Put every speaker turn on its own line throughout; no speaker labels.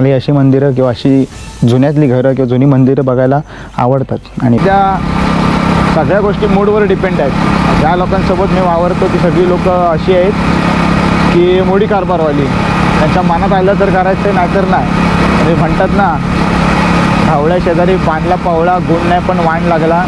मला अशी मंदिरं किंवा अशी जुन्यातली घरं किंवा जुनी मंदिरं बघायला आवडतात. आणि त्या सगळ्या गोष्टी मूडवर डिपेंड आहेत. ज्या लोकांसोबत मी वावरतो ती सगळी लोक अशी आहेत की मोडी कारभारवाली. त्यांच्या मनात आलं तर करायचं नाही तर नाही. आणि म्हणतात ना धावळ्या शेजारी बांधला पावळा गुण नाही पण वाण लागला.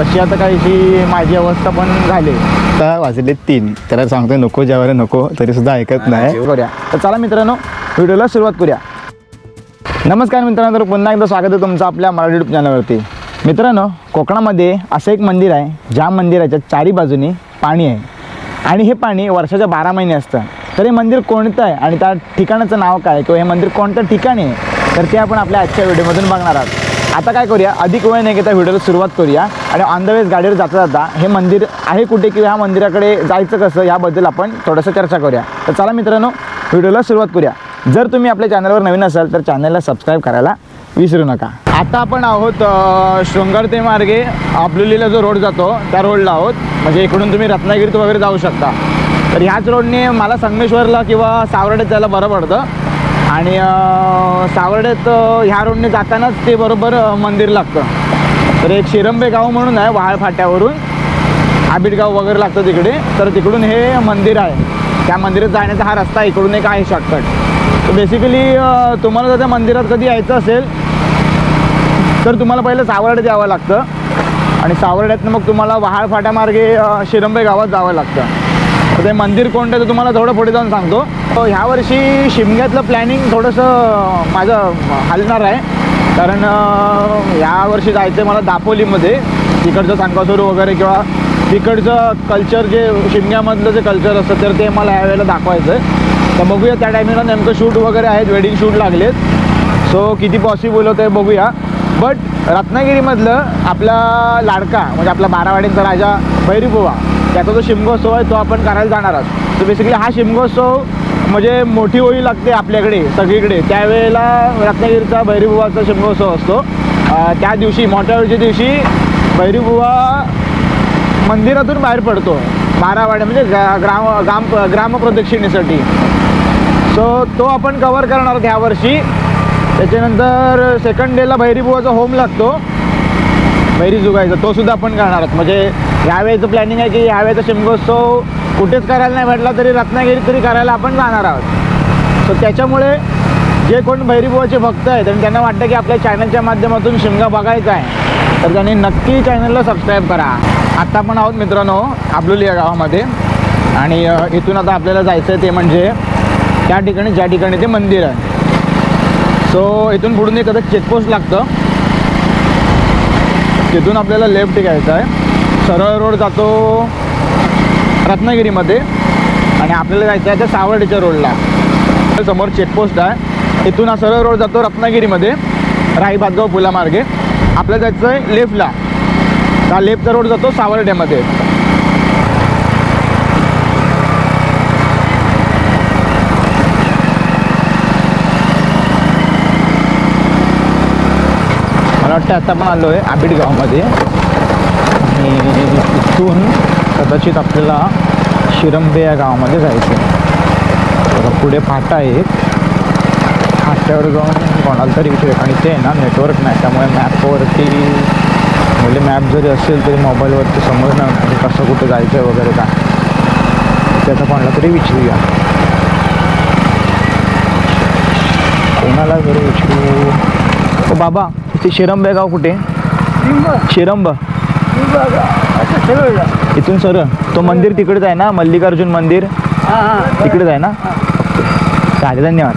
तशी आता काहीशी माझी अवस्था पण झाली. आता वाजले तीन. त्याला सांगतोय नको ज्यावर नको तरी सुद्धा ऐकत नाही. करूया तर चला मित्रांनो व्हिडिओला सुरुवात करूया. नमस्कार मित्रांनो तर पुन्हा एकदा स्वागत आहे तुमचं आपल्या मराठी युट्यूब चॅनलवरती मित्रांनो कोकणामध्ये असं एक मंदिर आहे ज्या मंदिराच्या चारी बाजूनी पाणी आहे. आणि हे पाणी वर्षाच्या बारा महिने असतं. तर हे मंदिर कोणतं आहे आणि त्या ठिकाणाचं नाव काय? किंवा हे मंदिर कोणत्या ठिकाणी आहे? तर ते आपण आपल्या आजच्या व्हिडिओमधून बघणार आहोत. आता काय करूया? अधिक वेळ नाही घेता व्हिडिओला सुरुवात करूया. आणि ऑन द वेज गाडीवर जाता जाता हे मंदिर आहे कुठे किंवा ह्या मंदिराकडे जायचं कसं? याबद्दल आपण थोडंसं चर्चा करूया. तर चला मित्रांनो व्हिडिओला सुरुवात करूया. जर तुम्ही आपल्या चॅनलवर नवीन असाल तर चॅनलला सबस्क्राईब करायला विसरू नका. आता आपण आहोत अ, शृंगार ते मार्गे. आबलोलीला जो रोड जातो त्या रोडला आहोत. म्हणजे इकडून तुम्ही रत्नागिरीत वगैरे जाऊ शकता. तर ह्याच रोडने मला संगमेश्वरला किंवा सावर्डेत जायला बरं पडतं. आणि सावर्डेत ह्या रोडने जातानाच ते बरोबर मंदिर लागतं. तर एक शिरंबे गाव म्हणून आहे वाळ फाट्यावरून. आबिडगाव वगैरे लागतं तिकडे. तर तिकडून हे मंदिर आहे. त्या मंदिरात जाण्याचा हा रस्ता इकडून एक आहे शॉर्टकट बेसिकली तुम्हाला जर त्या मंदिरात कधी यायचं असेल तर तुम्हाला पहिलं सावर्ड्यात यावं लागतं. आणि सावर्ड्यातनं मग तुम्हाला वहाळ फाट्यामार्गे शिरंबे गावात जावं लागतं. ते मंदिर कोणतं ते तुम्हाला थोडं पुढे जाऊन सांगतो. तर ह्या वर्षी शिमग्यातलं प्लॅनिंग थोडंसं माझं हलणार आहे. कारण यावर्षी जायचं आहे मला दापोलीमध्ये. तिकडचं सांकासूर वगैरे किंवा तिकडचं कल्चर जे शिमग्यामधलं जे कल्चर असतं तर ते मला यावेळेला दाखवायचं आहे तर बघूया त्या टायमिंगला नेमकं शूट वगैरे आहेत वेडिंग शूट लागलेत. सो किती पॉसिबल होतं आहे बघूया. बट रत्नागिरीमधलं आपला लाडका म्हणजे आपला बारावाडींचा राजा भैरीबुवा त्याचा जो शिमगोत्सव आहे तो आपण करायला जाणार आहोत. तर बेसिकली हा शिमगोत्सव म्हणजे मोठी होळी लागते आपल्याकडे सगळीकडे. त्यावेळेला रत्नागिरीचा भैरीबुवाचा शिमगोत्सव असतो. त्या दिवशी मोठ्या होळीच्या दिवशी भैरीबुवा मंदिरातून बाहेर पडतो. बारावाड्या म्हणजे ग्रा ग्राम ग्राम ग्रामप्रदक्षिणेसाठी सो तो आपण कवर करणार आहोत ह्या वर्षी. त्याच्यानंतर सेकंड डेला भैरीबुवाचा होम लागतो. भैरी जुगायचा तो सुद्धा आपण करणार. आहोत म्हणजे यावेळेचं प्लॅनिंग आहे की यावेळेचा शिमगोत्सव कुठेच करायला नाही भेटला तरी रत्नागिरीत तरी करायला आपण जाणार आहोत. सो त्याच्यामुळे जे कोण भैरीबुवाचे भक्त आहेत आणि त्यांना वाटतं की आपल्या चॅनलच्या माध्यमातून शिमगा बघायचा आहे तर त्यांनी नक्की चॅनलला सबस्क्राईब करा. आत्ता पण आहोत मित्रांनो आबलोली या गावामध्ये. आणि इथून आता आपल्याला जायचं आहे ते म्हणजे त्या ठिकाणी ज्या ठिकाणी ते मंदिर आहे. सो इथून पुढून एक कदाचित चेकपोस्ट लागतं. तिथून आपल्याला लेफ्ट घ्यायचं आहे. सरळ रोड जातो रत्नागिरीमध्ये. आणि आपल्याला जायचं आहे त्या सावर्डेच्या रोडला. समोर चेकपोस्ट आहे. इथून हा सरळ रोड जातो रत्नागिरीमध्ये. राई भातगाव पुलामार्गे. आपल्याला जायचं आहे लेफ्टला हा लेपचा रोड जातो सावर्ड्यामध्ये मला वाटतं आता पण आलो आहे आबिडगावमध्ये. आणि तिथून कदाचित आपल्याला शिरंबे या गावामध्ये जायचं आहे पुढे फाटा आहे फाट्यावर जाऊन कोणाला तरी विचार आणि ते आहे ना नेटवर्क नाही. त्यामुळे मॅपवरती म्हणजे मॅप जरी असेल तरी मोबाईलवरती समजणार नाही की कसं कुठे जायचं आहे वगैरे काय. त्याचा कोणाला तरी विचारूया. कोणाला जरी विचारू. ओ बाबा ते शिरंबे गाव कुठे? शिरंब. इथून सर तो मंदिर तिकडेच आहे ना? मल्लिकार्जुन मंदिर? तिकडेच आहे ना? चालेल धन्यवाद.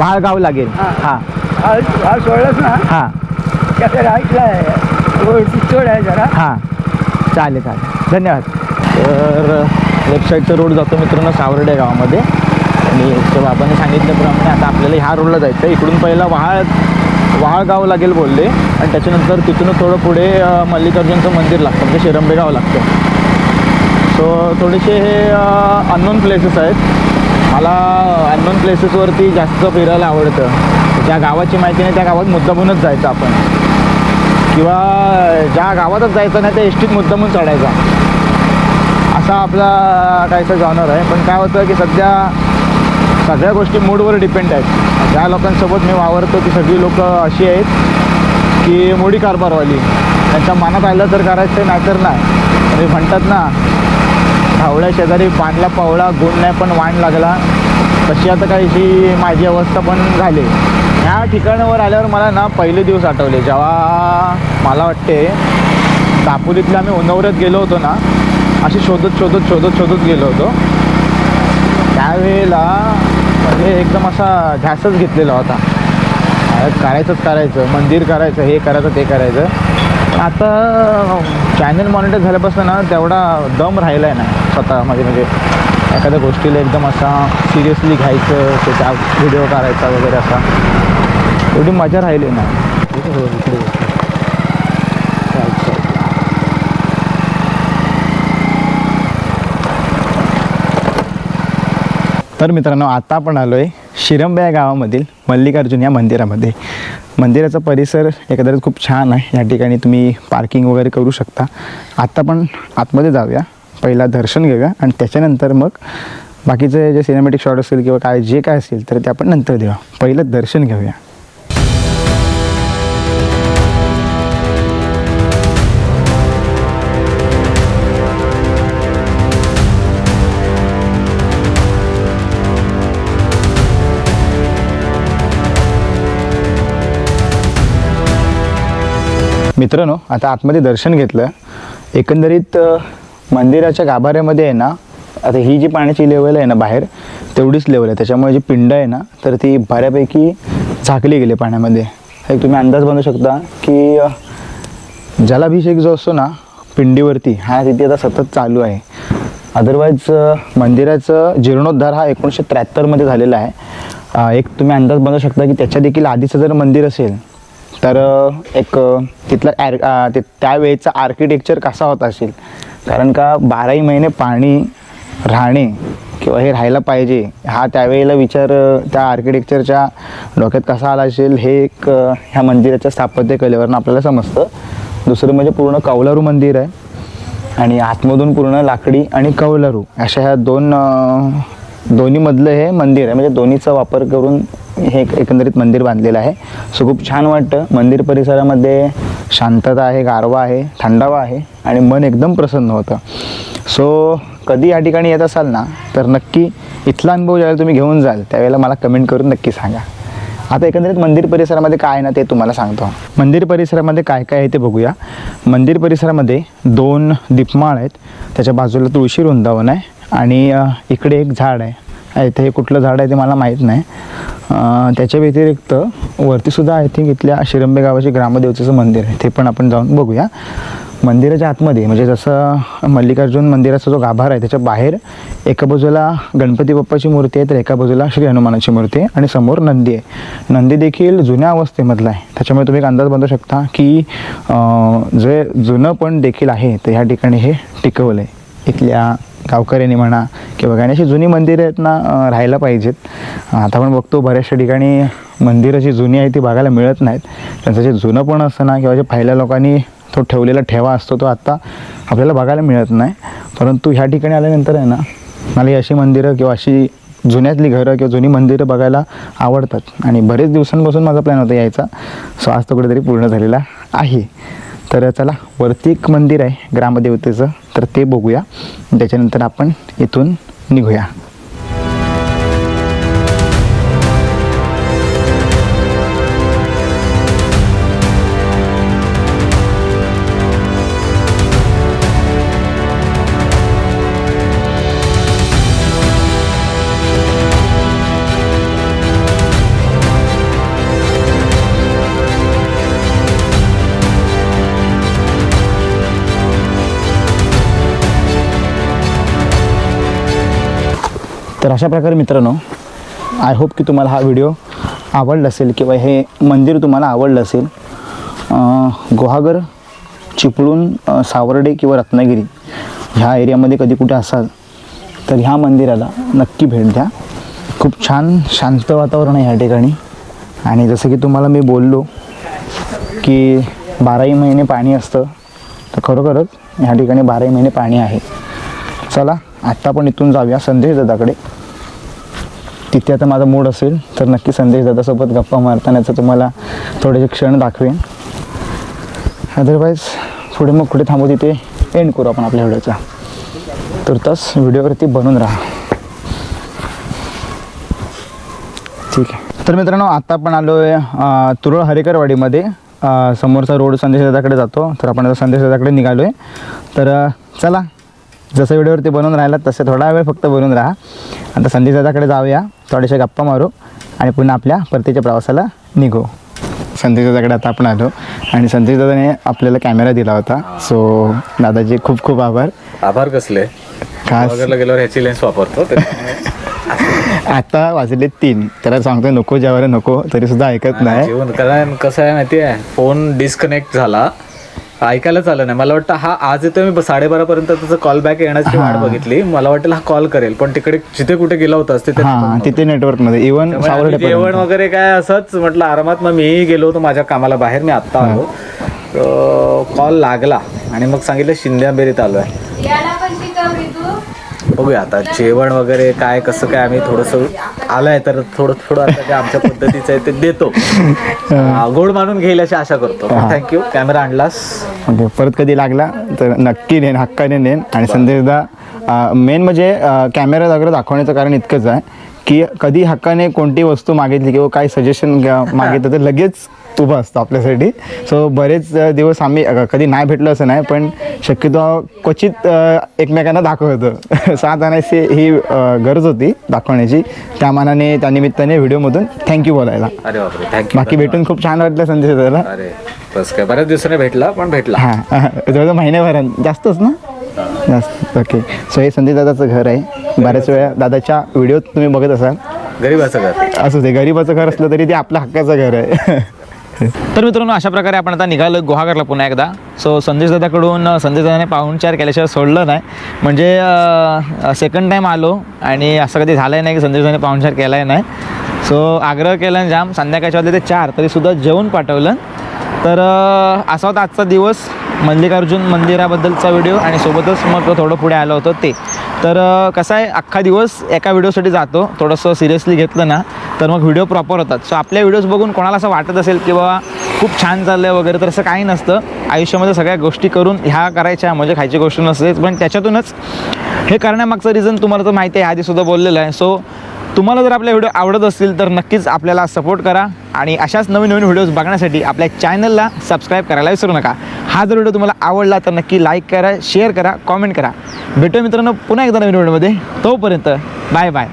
वाळगाव लागेल. हां.
सोडलंच ना?
हां.
त्याचा राईटला आहे. चढ आहे जरा.
हां. चालेल चालेल. धन्यवाद. तर लेफ्ट साईडचा रोड जातो मित्रांनो सावर्डे गावामध्ये. आणि त्या बाबांनी सांगितल्याप्रमाणे आता आपल्याला ह्या रोडला जायचं आहे इकडून पहिला वहाळ वहाळ गाव लागेल बोलले. आणि त्याच्यानंतर तिथून थोडं पुढे मल्लिकार्जुनचं मंदिर लागतं. म्हणजे शिरंबे गाव लागतं. सो थोडेसे हे अननोन प्लेसेस आहेत. मला अननोन प्लेसेसवरती जास्त फिरायला आवडतं. ज्या गावाची माहिती नाही त्या गावात मुद्दामूनच जायचं आपण. किंवा ज्या गावातच जायचं नाही त्या एसटीत मुद्दामून चढायचा. असा आपला काहीसा जॉनर आहे. पण काय होतं की सध्या सगळ्या गोष्टी मूडवर डिपेंड आहेत. ज्या लोकांसोबत मी वावरतो ती सगळी लोकं अशी आहेत की मोडी कारभारवाली. त्यांच्या मनात आलं तर करायचं नाही तर नाही. अरे म्हणतात ना धावळ्या शेजारी बांधला पावळा गुण नाही पण वाण लागला. तशी आता काहीशी माझी अवस्था पण झाली. ह्या ठिकाणावर आल्यावर मला ना पहिले दिवस आठवले. जेव्हा मला वाटते दापोलीतल्या आम्ही उन्हावऱ्यात गेलो होतो ना असे शोधत शोधत शोधत शोधत गेलो होतो. त्यावेळेला म्हणजे एकदम असा ध्यासच घेतलेला होता. करायचंच करायचं मंदिर करायचं हे करायचं ते करायचं. आता चॅनल मॉनिटर झाल्यापासून ना तेवढा दम राहिला आहे ना स्वतःमध्ये म्हणजे एखाद्या गोष्टीला एकदम असा सिरियसली घ्यायचं त्याचा व्हिडिओ करायचा वगैरे असा. एवढी मजा राहिली ना. तर मित्रांनो आता आपण आलो आहे शिरंबे या गावामधील मल्लिकार्जुन या मंदिरामध्ये. मंदिराचा परिसर एकंदरीत खूप छान आहे. या ठिकाणी तुम्ही पार्किंग वगैरे करू शकता. आत्ता पण आतमध्ये जाऊया. पहिला दर्शन घेऊया आणि त्याच्यानंतर मग बाकीचे जे सिनेमॅटिक शॉट असेल किंवा काय जे काय असेल तर ते आपण नंतर देऊया. पहिलं दर्शन घेऊया. मित्रांनो आता आतमध्ये दर्शन घेतलं. एकंदरीत मंदिराच्या गाभाऱ्यामध्ये आहे ना आता ही जी पाण्याची लेवल आहे ना बाहेर तेवढीच लेवल आहे. त्याच्यामुळे जी पिंड आहे ना तर ती बऱ्यापैकी झाकली गेली पाण्यामध्ये. एक तुम्ही अंदाज बांधू शकता की जलाभिषेक जो असतो ना पिंडीवरती हा तिथे आता सतत चालू आहे. अदरवाईज मंदिराचं जीर्णोद्धार हा एकोणीसशे त्र्याहत्तरमध्ये झालेला आहे. एक तुम्ही अंदाज बांधू शकता की त्याच्या देखील आधीचं जर मंदिर असेल तर एक तिथलं ॲर ते त्यावेळेचा आर्किटेक्चर कसा होता असेल? कारण का बाराही महिने पाणी राहणे किंवा हे राहायला पाहिजे हा त्यावेळेला विचार त्या आर्किटेक्चरच्या डोक्यात कसा आला असेल हे एक ह्या मंदिराच्या स्थापत्य कलेवरनं आपल्याला समजतं. दुसरं म्हणजे पूर्ण कौलारू मंदिर आहे आणि आतमधून पूर्ण लाकडी आणि कौलारू अशा ह्या दोन दोन्हीमधलं हे मंदिर आहे. म्हणजे दोन्हीचा वापर करून हे एक एकंदरीत मंदिर बांधलेलं आहे. सो खूप छान वाटतं. मंदिर परिसरामध्ये शांतता आहे गारवा आहे थंडावा आहे आणि मन एकदम प्रसन्न होतं. सो कधी या ठिकाणी येत असाल ना तर नक्की इथला अनुभव ज्यावेळेला तुम्ही घेऊन जाल त्यावेळेला मला कमेंट करून नक्की सांगा. आता एकंदरीत मंदिर परिसरामध्ये काय आहे ना ते तुम्हाला सांगतो. मंदिर परिसरामध्ये काय काय आहे ते बघूया. मंदिर परिसरामध्ये दोन दीपमाळ आहेत. त्याच्या बाजूला तुळशी वृंदावन आहे आणि इकडे एक झाड आहे. इथे हे कुठलं झाड आहे ते मला माहीत नाही. त्याच्या व्यतिरिक्त वरतीसुद्धा आय थिंक इथल्या शिरंबे गावाचे ग्रामदेवतेचं मंदिर आहे. ते पण आपण जाऊन बघूया. मंदिराच्या आतमध्ये म्हणजे जसं मल्लिकार्जुन मंदिराचा जो गाभार आहे त्याच्या बाहेर एका बाजूला गणपती बाप्पाची मूर्ती आहे तर एका बाजूला श्री हनुमानाची मूर्ती आहे आणि समोर नंदी आहे. नंदी देखील जुन्या अवस्थेमधला आहे. त्याच्यामुळे तुम्ही एक अंदाज बांधू शकता की जे जुनं पण देखील आहे तर ह्या ठिकाणी हे टिकवलं आहे इथल्या गावकऱ्यांनी म्हणा किंवा काही अशी जुनी मंदिरं आहेत ना राहायला पाहिजेत. आता आपण बघतो बऱ्याचशा ठिकाणी मंदिरं जी जुनी आहे ती बघायला मिळत नाहीत. त्यांचं जे जुनं पण असतं ना किंवा जे पहिल्या लोकांनी तो ठेवलेला ठेवा असतो तो आत्ता आपल्याला बघायला मिळत नाही. परंतु ह्या ठिकाणी आल्यानंतर आहे ना मला ही अशी मंदिरं किंवा अशी जुन्यातली घरं किंवा जुनी मंदिरं बघायला आवडतात. आणि बरेच दिवसांपासून माझा प्लॅन होता यायचा. सो आज तो कुठेतरी पूर्ण झालेला आहे. तर चला वरती एक मंदिर आहे ग्रामदेवतेचं. तर ते बघूया. त्याच्यानंतर आपण इथून निघूया. तर अशा प्रकारे मित्रांनो आय होप की तुम्हाला हा व्हिडिओ आवडला असेल किंवा हे मंदिर तुम्हाला आवडलं असेल. गुहागर चिपळूण सावर्डे किंवा रत्नागिरी ह्या एरियामध्ये कधी कुठे असाल तर ह्या मंदिराला नक्की भेट द्या. खूप छान शांत वातावरण आहे ह्या ठिकाणी. आणि जसं की तुम्हाला मी बोललो की बाराही महिने पाणी असतं तर खरोखरच ह्या ठिकाणी बाराही महिने पाणी आहे. चला आत्ता पण इथून जाऊया संदेश दादाकडे तिथे आता माझा मूड असेल तर नक्की संदेश दादासोबत गप्पा मारतानाचं तुम्हाला थोडेसे क्षण दाखवेन. अदरवाईज पुढे मग कुठे थांबू तिथे एंड करू आपण आपल्या व्हिडिओचा. तुर्तास व्हिडिओवरती बनून राहा. ठीक आहे. तर मित्रांनो आत्ता आपण आलो आहे तुरळ हरेकरवाडीमध्ये. समोरचा रोड संदेश दादाकडे जातो तर आपण आता संदेश दादाकडे निघालो आहे तर चला जसं व्हिडिओवरती बनवून राहिला तसं थोडा वेळ फक्त बनवून राहा. आता संदेश दादाकडे जाऊया. थोड्याशा गप्पा मारू आणि पुन्हा आपल्या परतीच्या प्रवासाला निघू. संदेश दादाकडे आता आपण आलो आणि संदेश दादाने आपल्याला कॅमेरा दिला होता. सो दादाचे खूप खूप आभार.
आभार कसले?
खास
गेल्यावर ह्याची लेन्स वापरतो
आता वाजले तीन. त्याला सांगतोय नको ज्यावर नको तरी सुद्धा ऐकत नाही.
कारण कसं आहे माहिती आहे फोन डिस्कनेक्ट झाला. ऐकायलाच आलं नाही. मला वाटतं हा आज येतोय मी साडेबारा पर्यंत त्याचा कॉल बॅक येण्याची वाट बघितली. मला वाटेल हा कॉल करेल. पण तिकडे जिथे कुठे गेला होतास तिथे
हां तिथे
त्यामुळे आम्ही
सावर्डे
जेवण वगैरे काय असंच म्हटलं आरामात मग मीही गेलो होतो माझ्या कामाला बाहेर. मी आत्ता आलो. कॉल लागला. आणि मग सांगितलं शिंदे आंबेरीत आलो आहे
याला पण शिकवली तू
बघूया आता जेवण वगैरे काय कसं काय आम्ही थोडंसं आलंय तर थोडं थोडं आता जे आमच्या पद्धतीचं आहे ते देतो. गोड मानून घेईल अशी आशा करतो. Thank you camera आणलास.
ओके परत कधी लागला तर नक्की नेन हक्काने नेन. आणि संदेशदा मेन म्हणजे कॅमेरा वगैरे दाखवण्याचं कारण इतकंच आहे की कधी हक्काने कोणती वस्तू मागितली किंवा काही सजेशन मागितलं तर लगेच उभं असतं आपल्यासाठी. सो बरेच दिवस आम्ही कधी नाही भेटलो असं नाही पण शक्यतो क्वचित एकमेकांना दाखवतो साथ आणायची ही गरज होती दाखवण्याची. त्या मानाने त्या निमित्ताने व्हिडिओमधून थँक्यू बोलायला.
अरे बापरे थँक्यू
बाकी भेटून खूप छान वाटलं संदेश दादाला
अरे बस काय बऱ्याच दिवसाने भेटला पण भेटला.
हां जवळजवळ महिन्याभरात. जास्तच ना? जास्त ओके सो हे संदीप दादाचं घर आहे. बऱ्याच वेळा दादाच्या व्हिडिओ तुम्ही बघत असाल.
गरीबाचं घर.
असू दे गरीबाचं घर असलं तरी ते आपल्या हक्काचं घर आहे.
तर मित्रांनो अशा प्रकारे आपण आता निघालो गुहागरला पुन्हा एकदा. सो संदेश दादाकडून संदेश दादाने पाहुणचार केल्याशिवाय सोडलं नाही. म्हणजे सेकंड टाईम आलो आणि असं कधी झालं नाही की संदेश दादाने पाहुणचार केला आहे नाही. सो आग्रह केला जाम संध्याकाळच्या वाजले ते चार तरीसुद्धा जेवण पाठवलं. तर असा होता आजचा दिवस. मल्लिकार्जुन मंदिराबद्दलचा व्हिडिओ आणि सोबतच मग थोडं पुढे आलं होतं ते. तर कसं आहे? अख्खा दिवस एका व्हिडिओसाठी जातो. थोडंसं सिरियसली घेतलं ना तर मग व्हिडिओ प्रॉपर होतात. सो आपल्या व्हिडिओज बघून कोणाला असं वाटत असेल की बाबा खूप छान चाललं आहे वगैरे तर असं काही नसतं. आयुष्यामध्ये सगळ्या गोष्टी करून ह्या करायच्या म्हणजे खायची गोष्ट नसते पण त्याच्यातूनच हे करण्यामागचं रिझन तुम्हाला तर माहिती आहे आधीसुद्धा बोललेलं आहे. सो तुम्हाला जर आपल्या व्हिडिओ आवडत असतील तर नक्कीच आपल्याला सपोर्ट करा आणि अशाच नवीन नवीन व्हिडिओज बघण्यासाठी आपल्या चॅनलला सबस्क्राईब करायला विसरू नका. हा जर व्हिडिओ तुम्हाला आवडला तर नक्की लाईक करा शेअर करा कॉमेंट करा. भेटूया मित्रांनो पुन्हा एकदा नवीन व्हिडिओमध्ये तोपर्यंत बाय बाय